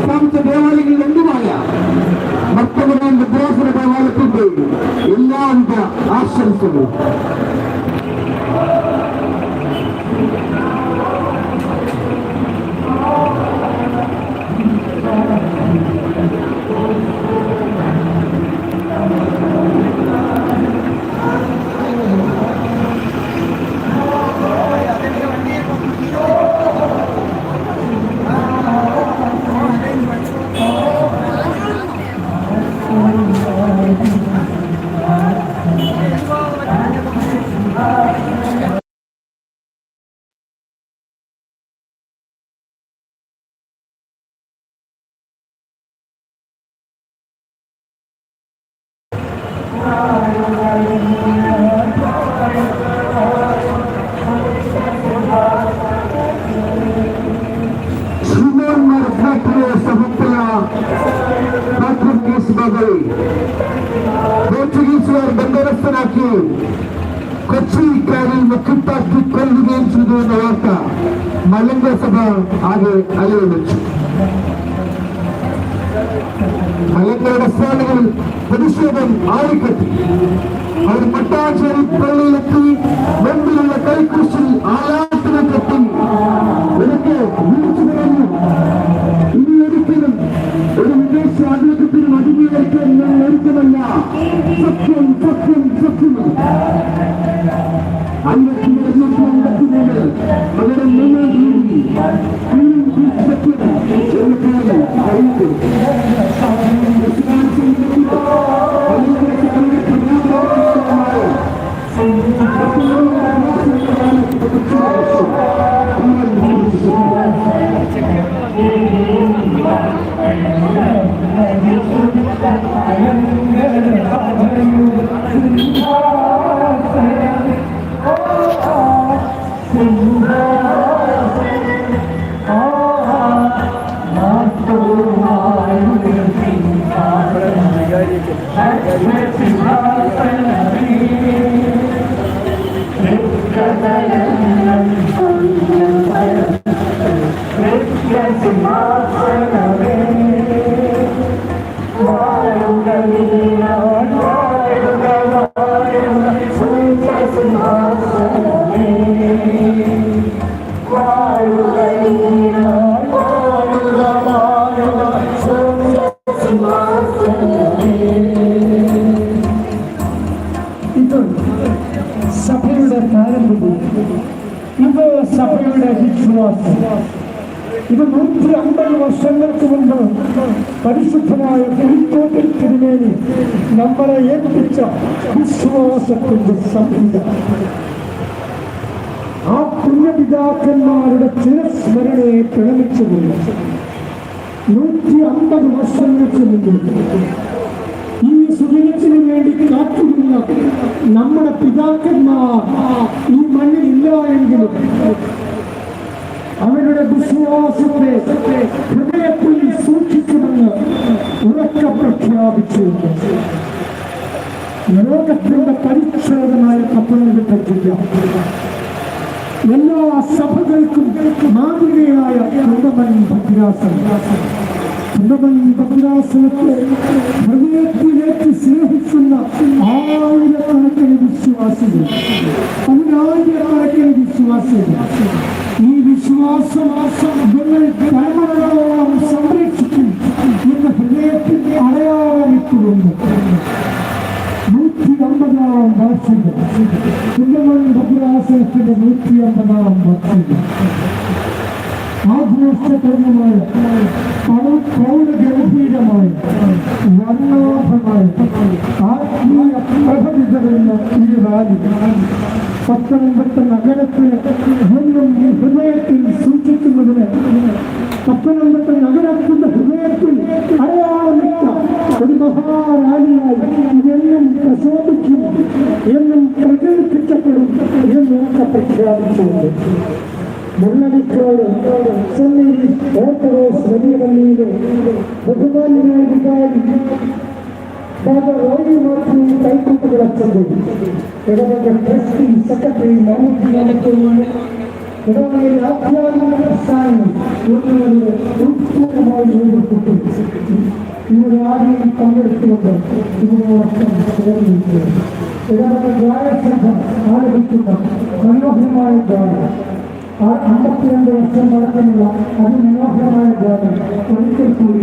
സ്ഥാപിച്ച ദേവാലയങ്ങളിൽ ഒന്നുമായ ഭക്തപുരം വിദ്യാസന ദേവാലയത്തിന്റെയും എല്ലാവിധ ആശംസകളും. എന്ന വാർത്ത മലങ്ക സഭ ആകെ അലയൊളിച്ചു മലങ്കയുടെ സ്ഥാനങ്ങളിൽ പ്രതിഷേധം ആളിക്കത്തി അവർ മട്ടാഞ്ചേരി പള്ളിയിലെത്തി മുമ്പിലുള്ള കൈക്കുശിൽ ആലാട്ടിനെ കെട്ടി എനിക്ക് വിളിച്ചു പറഞ്ഞു. ഇനി ഒരിക്കലും ഒരു വിദേശ ആഗ്രഹത്തിനും അടിമയായിരിക്കാൻ ഞാൻ ഒരുക്കമല്ല. സത്യം സത്യം സത്യം. ആയിരത്തി मगर मैंने भी तीन की सत्य चल कर आई വിശ്വാസം. ഇത് നൂറ്റി അമ്പത് വർഷങ്ങൾക്ക് മുമ്പ് പരിശുദ്ധമായ പുലിക്കോട്ടിൽ തിരുമേനി നമ്മളെ ഏൽപ്പിച്ച വിശ്വാസത്തിന്റെ സംഹിത. ആ പുണ്യപിതാക്കന്മാരുടെ ചിരസ്മരണയെ പ്രണമിച്ചുകൊണ്ട് നൂറ്റി അമ്പത് വർഷങ്ങൾക്ക് മുമ്പ് ഈ സുദിനത്തിന് വേണ്ടി കാത്തിരുന്ന നമ്മുടെ പിതാക്കന്മാർ ഈ മണ്ണിൽ ഇല്ല എങ്കിലും അവരുടെ വിശ്വാസത്തെ ഹൃദയത്തിൽ സൂക്ഷിക്കുമെന്ന് ഉറക്ക പ്രഖ്യാപിച്ചു ലോകത്തിന്റെ പരിച്ഛേദമായ കപ്പലുകൾ പറ്റില്ല. എല്ലാ സഭകൾക്കും മാതൃകയായ കുണ്ടമൻ ഭദ്രാസൻ കുണ്ടമൻ ഭദ്രാസനത്തെ ഹൃദയത്തിലേക്ക് സ്നേഹിക്കുന്ന ആയിരക്കണക്കിന് വിശ്വാസികൾ. അതിനായിരക്കണക്കിന് വിശ്വാസികൾ. ഈ വിശ്വാസം നിങ്ങൾ തലമുറകളോളം സംരക്ഷിക്കും എന്ന ഹൃദയത്തിന്റെ അടയാളമിട്ടുകൊണ്ട് നൂറ്റി അമ്പതാം വാർഷിക. കുഞ്ഞമൺ ഭദ്രാസനത്തിന്റെ നൂറ്റി അമ്പതാം വാർഷികം. ആഘോഷപൂർണമായ പൗരഗംഭീരമായ വർണാഭമായ ആത്മീയ പ്രഭവിതരുന്ന ഈ റാലി പത്തനംതിട്ട നഗരത്തിന് എന്നും ഈ ഹൃദയത്തിൽ സൂക്ഷിക്കുന്നതിന് പത്തനംതിട്ട നഗരത്തിന്റെ ഹൃദയത്തിൽ അടയാളമിട്ട ഒരു മഹാറാലിയായി എന്നും പ്രശോഭിക്കും എന്നും പ്രകീർത്തിക്കപ്പെടും എന്നൊക്കെ പ്രഖ്യാപിച്ചുകൊണ്ട്. മുന്നണിക്കോട് ചെന്നൈ ഓർത്തഡോക്സ് വലിയ പള്ളിയിലെ ബഹുമാന്യനായ വികാരി ഫാദർ റോയി മാത്യു കൈക്കൂട്ട് വിളച്ചത് ഇടവക ട്രസ്റ്റി സെക്രട്ടറി മമ്മൂട്ടി അനക്കുമാണ് ഇടവകയിലെ ആധ്യാത്മിക പ്രസ്ഥാനങ്ങൾ ഒന്നുപോലെ ഉത്സവമായി രൂപപ്പെട്ടു. ഇവിടെ ആദ്യം പങ്കെടുത്തുകൊണ്ട് ഇതിനോടൊപ്പം ഇടവക ഗായസംഘം ആലപിക്കുന്ന മനോഹരമായ ഗാനം. ആ അമ്പത്തിരണ്ട് വർഷം പഴക്കമുള്ള അതിമനോഹരമായ ഗാനം. ഒരിക്കൽ കൂടി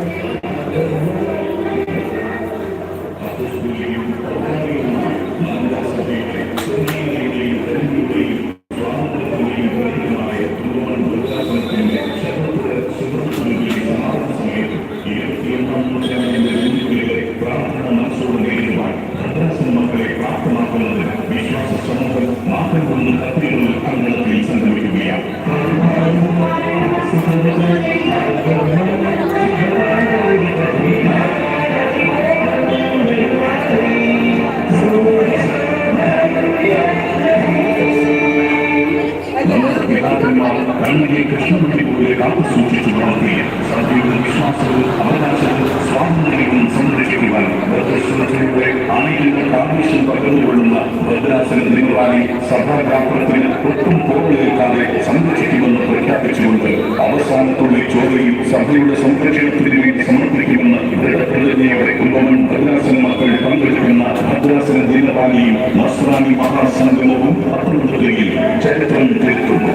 സമർപ്പിക്കുന്നു കണ്ണുകളെ കൃഷ്ണമൂർത്തി പോലെ കാത്തു സൂക്ഷിച്ചു വളർത്തുകയും സഭയുടെ വിശ്വാസവും അവകാശവും സ്വാതന്ത്ര്യവും സംരക്ഷിക്കുവാൻ ഭദ്രശ്രമത്തിലൂടെ ആയിരങ്ങൾ ആവശ്യം പകർന്നുകൊള്ളുന്ന ഭദ്രാസന നിങ്ങളായി സഭാപ്രാപ്തത്തിന് ഒട്ടും പുറത്തേൽക്കാതെ സംരക്ഷിക്കുമെന്ന് പ്രഖ്യാപിച്ചുകൊണ്ട് അവസാനത്തുള്ള ചോദ്യം സഭയുടെ സംരക്ഷണത്തിന് വേണ്ടി സമർപ്പിക്കുമെന്ന് ദൃഢപ്രതിജ്ഞയോടെ കുമ്പമൺ ഭദ്രാസന മക്കൾ പങ്കെടുക്കുന്ന ഭദ്രാസന ദിനപാലിയും മസ്രാനി മഹാസംഗമവും പത്തനംതിട്ടയിൽ ചരിത്രം തിരുത്തുന്നു